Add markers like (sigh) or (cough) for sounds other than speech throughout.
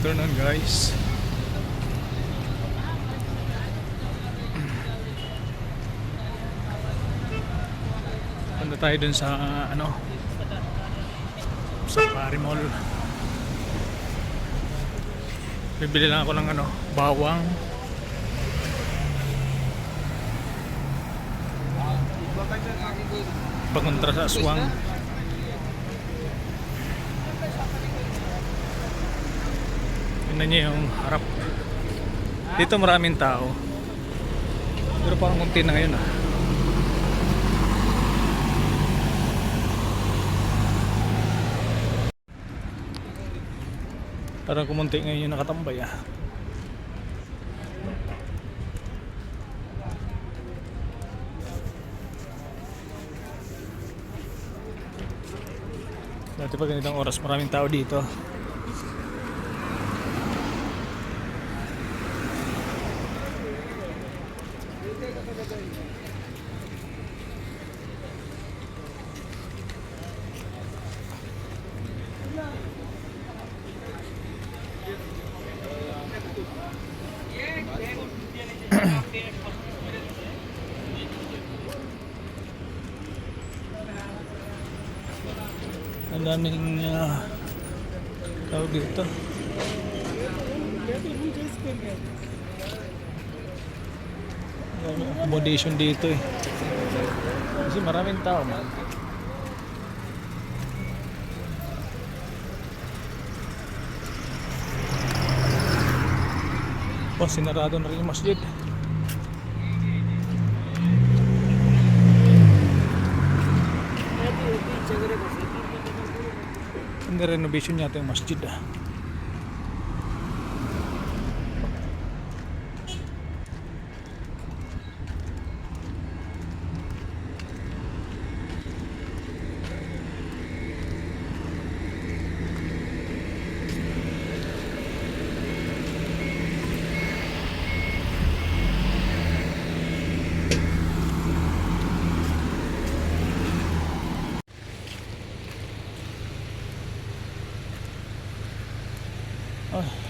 afternoon guys. Punta tayo dun sa ano sa Pari Mall. Bibili lang ako ng ano, bawang. Pakontra sa aswang. Tingnan niyo yung harap. Dito maraming tao. Pero parang kunti na ngayon ah. Parang kumunti ngayon yung nakatambay ah. Dati pag ganitong oras maraming tao dito. Ang daming uh, tao dito. Ang daming accommodation dito eh. Kasi maraming tao man. Oh, sinarado na rin yung masjid. Hindi renovation yata yung masjid ah.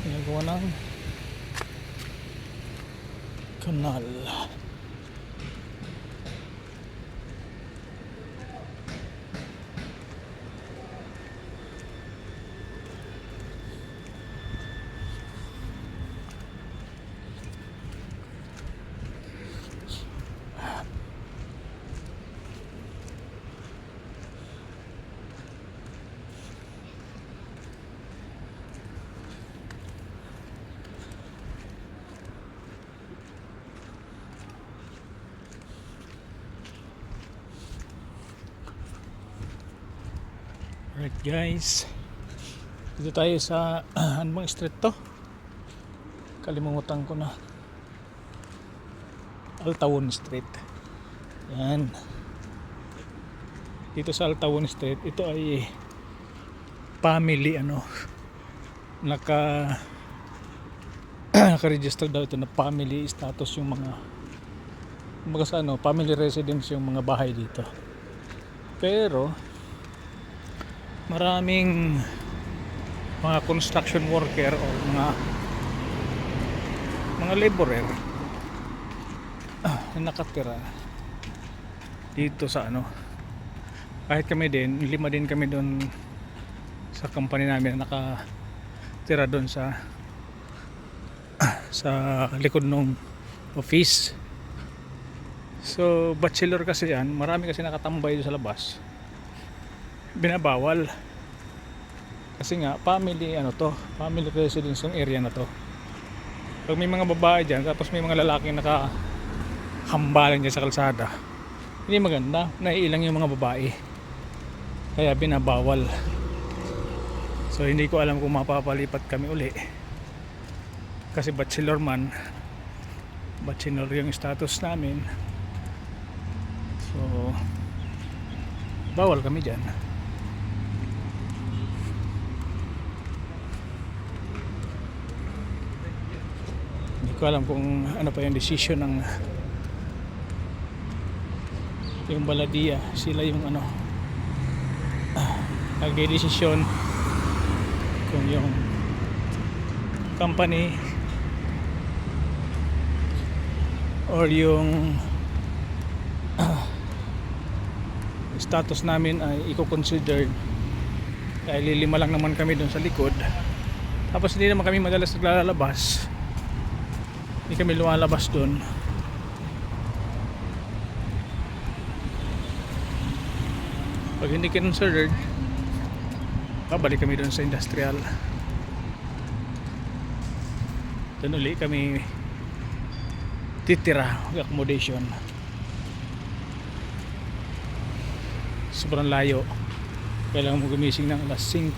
Ginagawa ng kanal. Alright guys. Dito tayo sa (clears throat) bang street to? Kalimutan ko na. Altawon Street. Yan. Dito sa Altawon Street, ito ay family ano naka (clears throat) naka-register daw ito na family status yung mga mga sa ano, family residence yung mga bahay dito. Pero maraming mga construction worker o mga mga laborer na nakatira dito sa ano. Kahit kami din lima din kami doon sa company namin na nakatira doon sa sa likod ng office. So bachelor kasi yan. Marami kasi nakatambay doon sa labas binabawal. Kasi nga family ano to family residence yung area na to. Pag may mga babae dyan tapos may mga lalaking naka hambalan dyan sa kalsada hindi maganda. Naiilang yung mga babae. Kaya binabawal. So hindi ko alam kung mapapalipat kami uli. Kasi bachelor man bachelor yung status namin. So bawal kami dyan ko alam kung ano pa yung decision ng yung baladia. Sila yung ano nagde-desisyon kung yung company or yung ah, status namin ay i-consider. Dahil lilima lang naman kami doon sa likod. Tapos hindi naman kami madalas naglalabas hindi kami lumalabas doon pag hindi considered babalik kami doon sa industrial. Doon uli kami titira accommodation. Sobrang layo. Kailangan mo gumising ng alas 5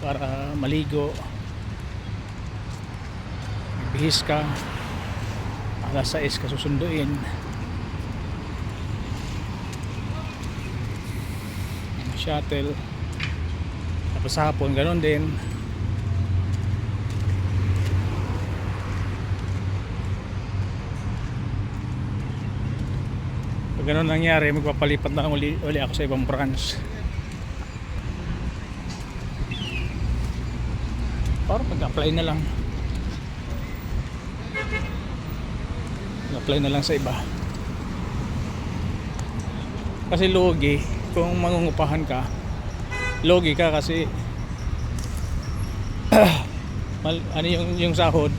para maligo bihis ka alas 6 ka susunduin. Shuttle. Tapos hapon ganon din. Pag ganon nangyari magpapalipat na lang uli, uli ako sa ibang branch. Parang mag-apply na lang mag-apply na lang sa iba. Kasi logi kung mangungupahan ka logi ka kasi (clears throat) mal, ano yung, yung sahod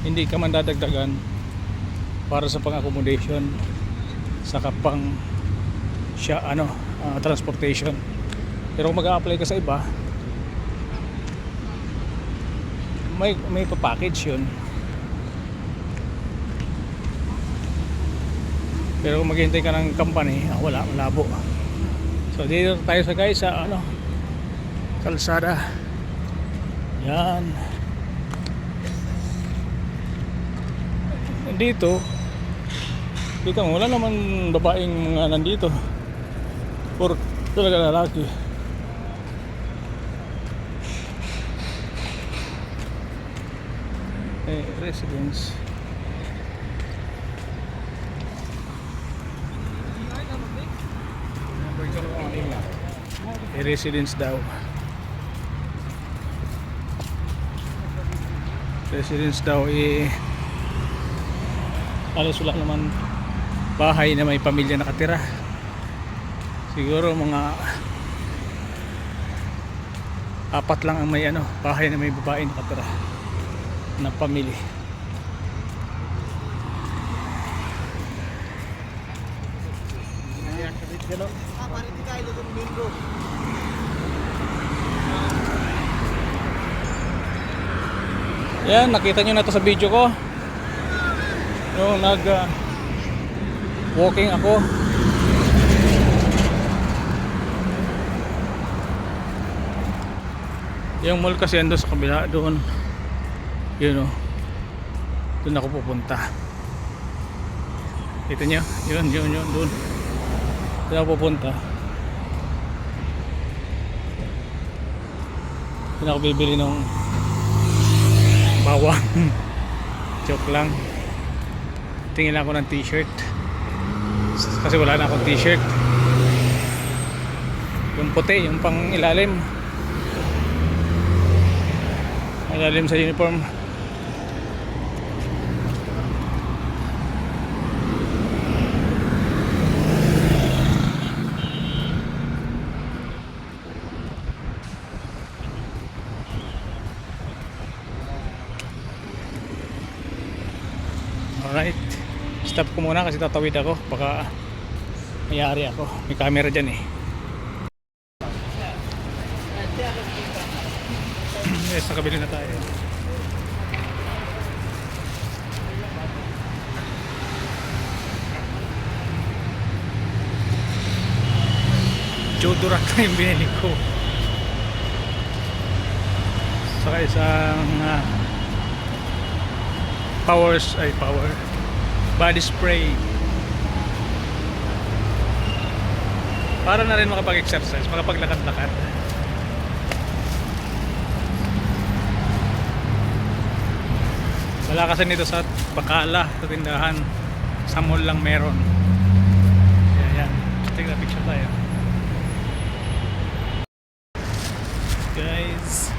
hindi ka man dadagdagan para sa pang accommodation saka pang siya ano ah, transportation. Pero kung mag-apply ka sa iba may may pa-package yun pero kung maghintay ka ng company ah, wala malabo. So dito tayo sa guys sa ano kalsada. Yan. Dito dito wala naman babaeng mga nandito. Or talaga lalaki. Eh, residence eh, residence daw. Residence daw eh alas wala naman bahay na may pamilya nakatira. Siguro mga apat lang ang may ano bahay na may babae nakatira na pamilya. Ah, pare di tayo itong linggo. Yan nakita nyo na to sa video ko. Yung nag uh, walking ako. Yung mall kasi ando sa kabila doon. Yun o doon ako pupunta. Kita nyo? Yun yun yun doon. Doon ako pupunta. Doon ako bibili ng bawang. (laughs) Joke lang. Tingin ako ng t-shirt. Kasi wala na akong t-shirt. Yung puti yung pang ilalim. Ilalim sa uniform Alright. Stop ko muna kasi tatawid ako. Baka mayari ako. May camera dyan eh. (clears throat) yes, nakabili na tayo. Deodorant na yung binili ko. Saka isang ah, powers ay power body spray. Para na rin makapag-exercise makapaglakad-lakad. Wala kasi nito sa Bacala sa tindahan. Sa mall lang meron. Yan yan take na picture tayo. Guys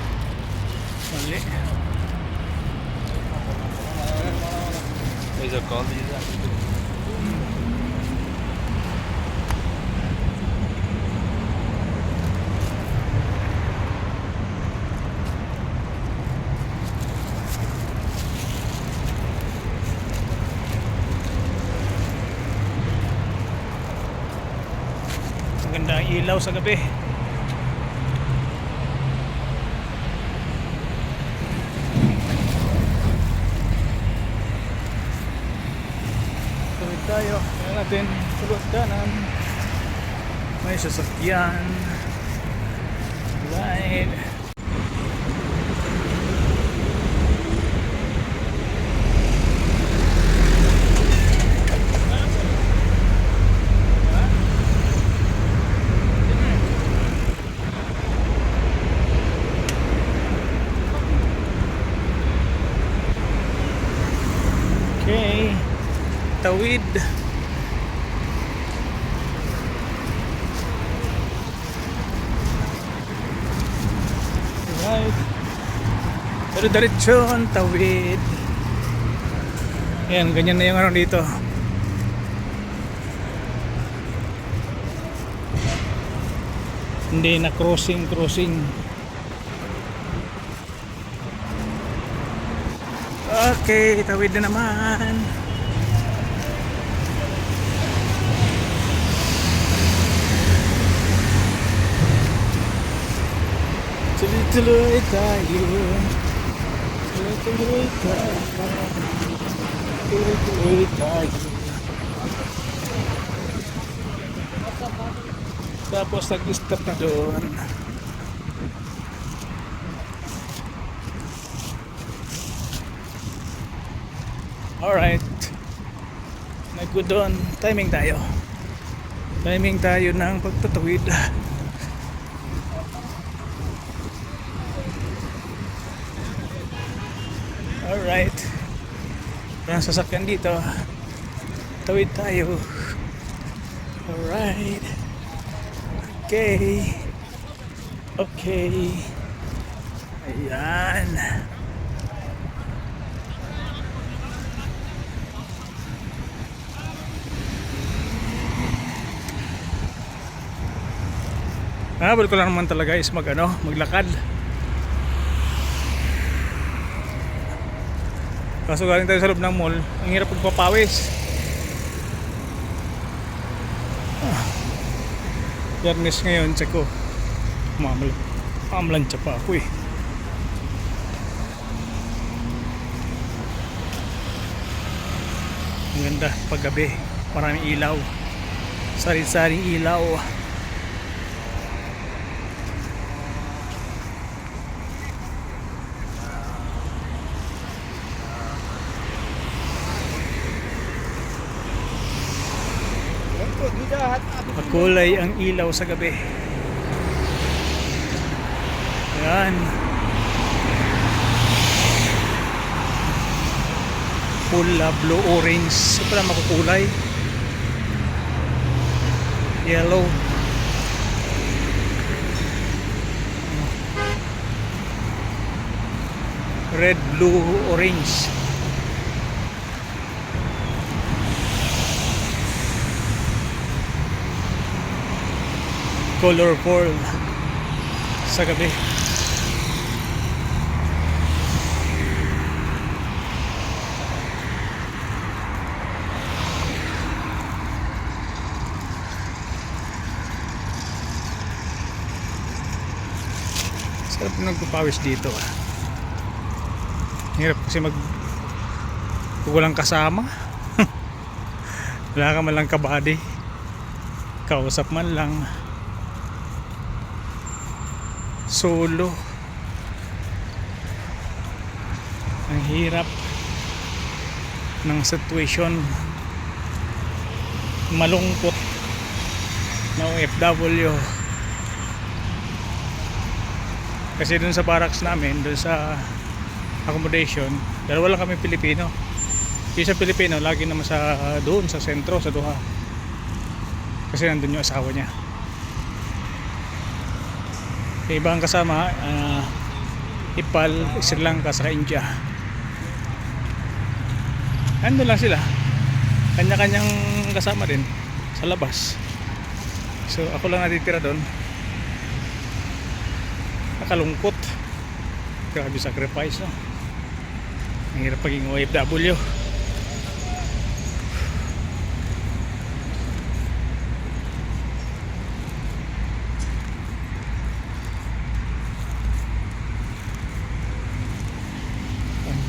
Mali. These are called these are. Maganda ang ilaw sa gabi. Tuloy tayo. Kaya natin sulot kanan. May sasakyan. Right. Okay. Tawid. Right. Pero diretso ang tawid. Ayan, ganyan na yung ano dito. Hindi na crossing, crossing. Okay, tawid na naman. Tuloy-tuloy tayo. Tuloy-tuloy tayo. Tuloy-tuloy tayo. Tapos nag-stop na doon. Alright. Nag-good doon. Timing tayo. Timing tayo ng pagtatawid. Alright. Walang sasakyan dito. Tawid tayo. Alright. Okay. Okay. Ayan. Habol ko lang naman talaga is mag ano, maglakad. Kaso galing tayo sa loob ng mall, ang hirap pagpapawis. Ah. Fairness ngayon, check ko. Mamal mamalansya pa ako eh. Ang ganda paggabi, maraming ilaw. Sari-saring ilaw. Makulay ang ilaw sa gabi. Yan. Pula, blue, orange. Ito pala makukulay. Yellow. Red, blue, orange. Colorful sa gabi. Sarap nagpapawis dito ah. Hirap kasi mag kung walang kasama. (laughs) Wala ka man lang. Kausap man lang solo. Ang hirap ng situation. Malungkot na OFW kasi dun sa barracks namin dun sa accommodation dalawa lang kami Pilipino. Yung isa Pilipino lagi naman sa doon sa sentro sa Doha kasi nandun yung asawa niya yung ibang kasama ah, Nepal, Sri Lanka, saka India. Ano lang sila. Kanya-kanyang kasama din sa labas. So ako lang natitira doon. Nakalungkot. Grabe sacrifice no. Ang hirap pagiging OFW.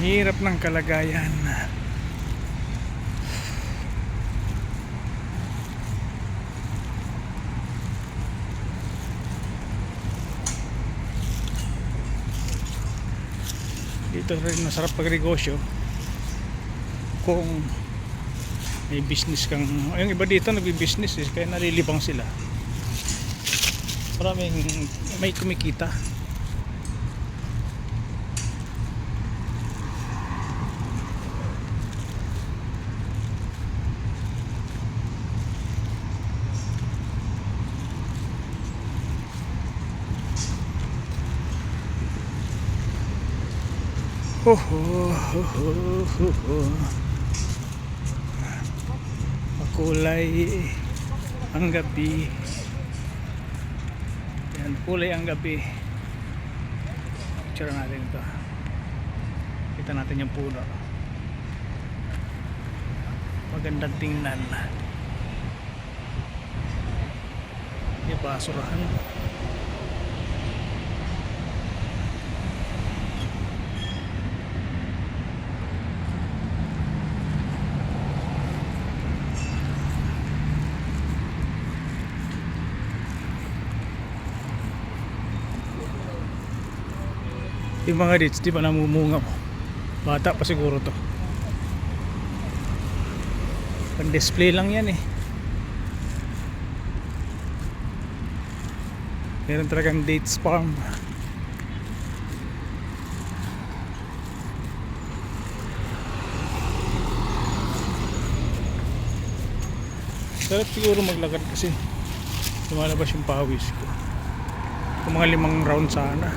Hirap ng kalagayan. Dito rin masarap pag-negosyo. Kung may business kang yung iba dito nagbi-business eh, kaya nalilibang sila. Maraming may kumikita Ho, ho, ho, ho, ho, ho. Makulay ang gabi. Yan, kulay ang gabi. Picture natin ito. Kita natin yung puno. Magandang tingnan. Yung basurahan. Yung mga dates, di ba namumunga mo? Bata pa siguro to. Pang display lang yan eh. Meron talagang dates farm. Sarap siguro maglakad kasi lumalabas yung pawis ko. Kung mga limang round sana.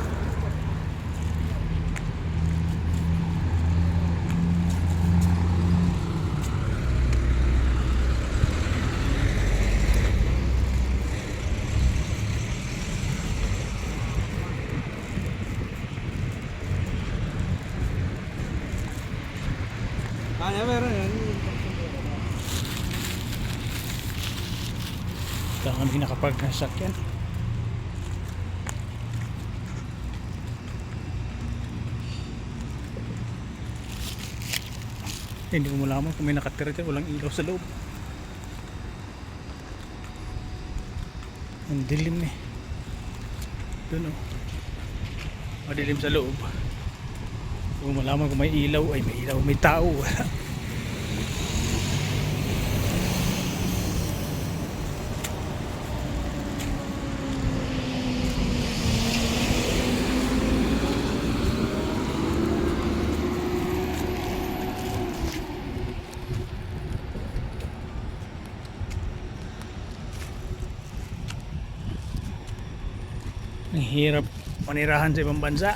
Kaya meron yan. Kaya kami nakapagkasakyan. Hindi ko malaman kung may nakatira. Walang ilaw sa loob. Ang dilim eh. Doon oh. Madilim sa loob. Kung malaman kung may ilaw, ay may ilaw, may tao. (laughs) hirap manirahan sa ibang bansa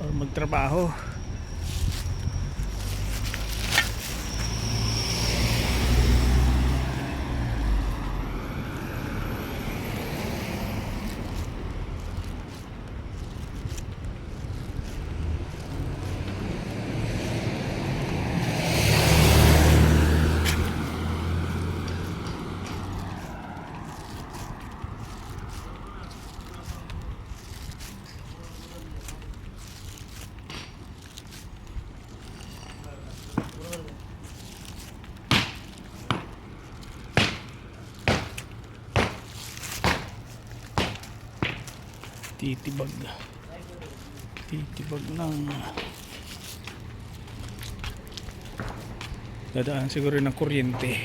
or magtrabaho. Titibag. Titibag ng dadaan siguro ng kuryente.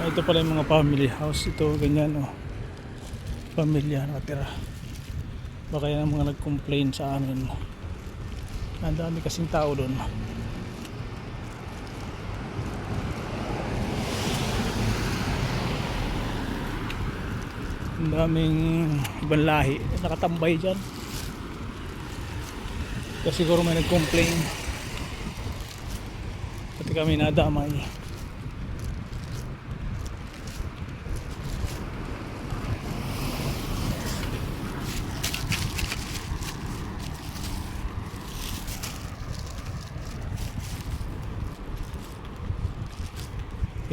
Ah, Ito pala yung mga family house. Ito, ganyan, oh. Pamilya nakatira. baka yan ang mga nag-complain sa amin. Ang dami kasing tao doon. Ang daming ibang lahi. Nakatambay dyan. Kasi siguro may nag-complain. Pati kami nadamay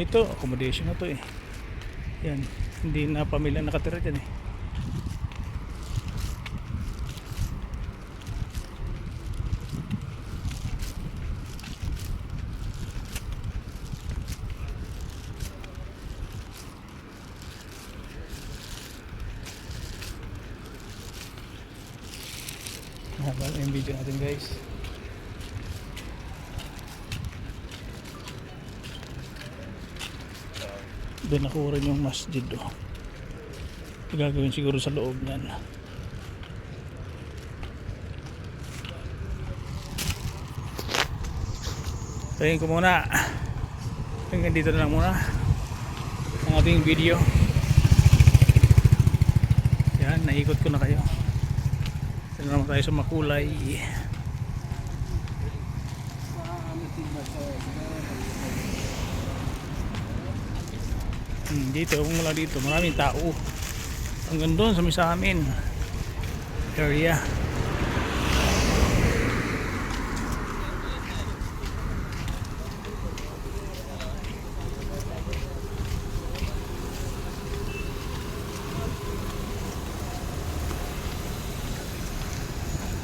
ito accommodation na to eh. Yan hindi na pamilya nakatira dyan eh Haba na yung video natin guys. Doon nakuha rin yung masjid do. Gagawin siguro sa loob niyan. Tingin ko muna. Hanggang dito na lang muna. Ang ating video. Yan, naikot ko na kayo. Ito naman tayo sa makulay. Hmm, dito, wala dito, maraming tao. Hanggang doon sa sa amin. Area.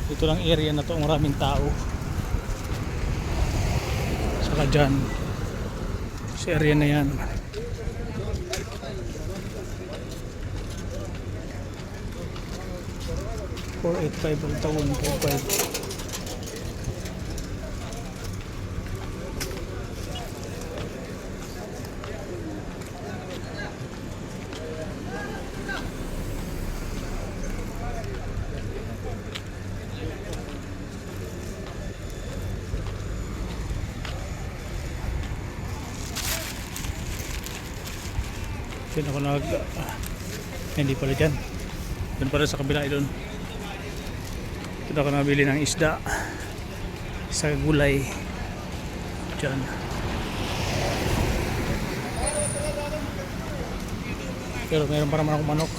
Ito lang area na to, maraming tao. Saka dyan. Sa area na yan. Four eight five ang taon, four five. Diyan ako nag... ah, hindi pala dyan. Doon pala sa kabila doon dito ako nabili ng isda sa gulay. Dyan pero meron para naman akong manok.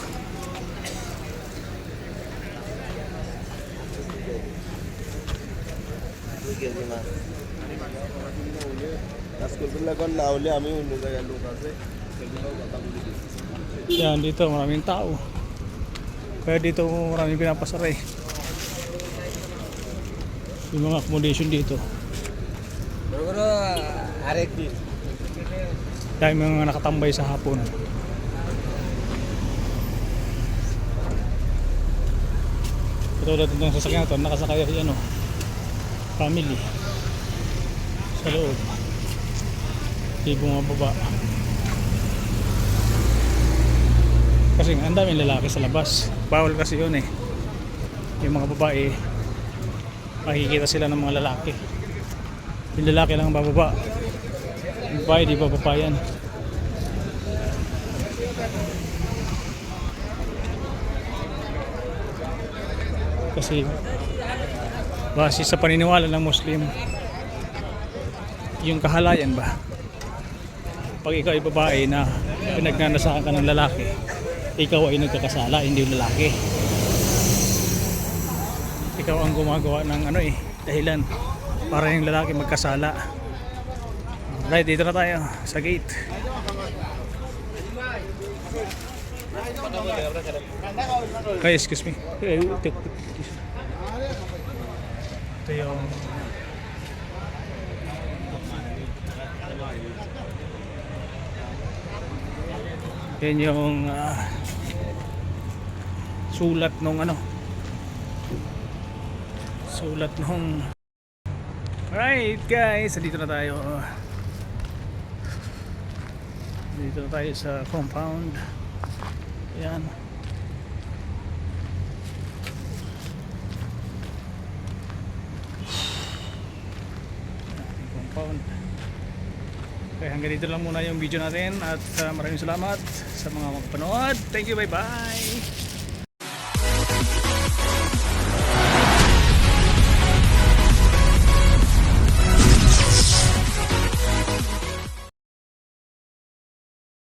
Yan dito maraming tao. Kaya dito maraming pinapasara eh yung mga accommodation dito. Dahil mga nakatambay sa hapon. Katulad ng sasakyan ito nakasakay ay ano family. Sa loob. Hindi bumababa. Kasi ang daming lalaki sa labas. Bawal kasi yun eh. Yung mga babae makikita sila ng mga lalaki. Yung lalaki lang ang bababa. Yung babae, di bababa yan. Kasi base sa paniniwala ng Muslim yung kahalayan ba pag ikaw ay babae na pinagnanasahan ka ng lalaki ikaw ay nagkakasala hindi yung lalaki ikaw ang gumagawa ng ano eh dahilan para yung lalaki magkasala. Right dito na tayo sa gate. Ay, excuse me. Ito, yung yan yung ah, sulat nung ano sulat nung. Alright guys, dito na tayo. Dito na tayo sa compound. Ayan. Ating compound. Okay, hanggang dito lang muna yung video natin at uh, maraming salamat sa mga magpanood. Thank you, bye-bye!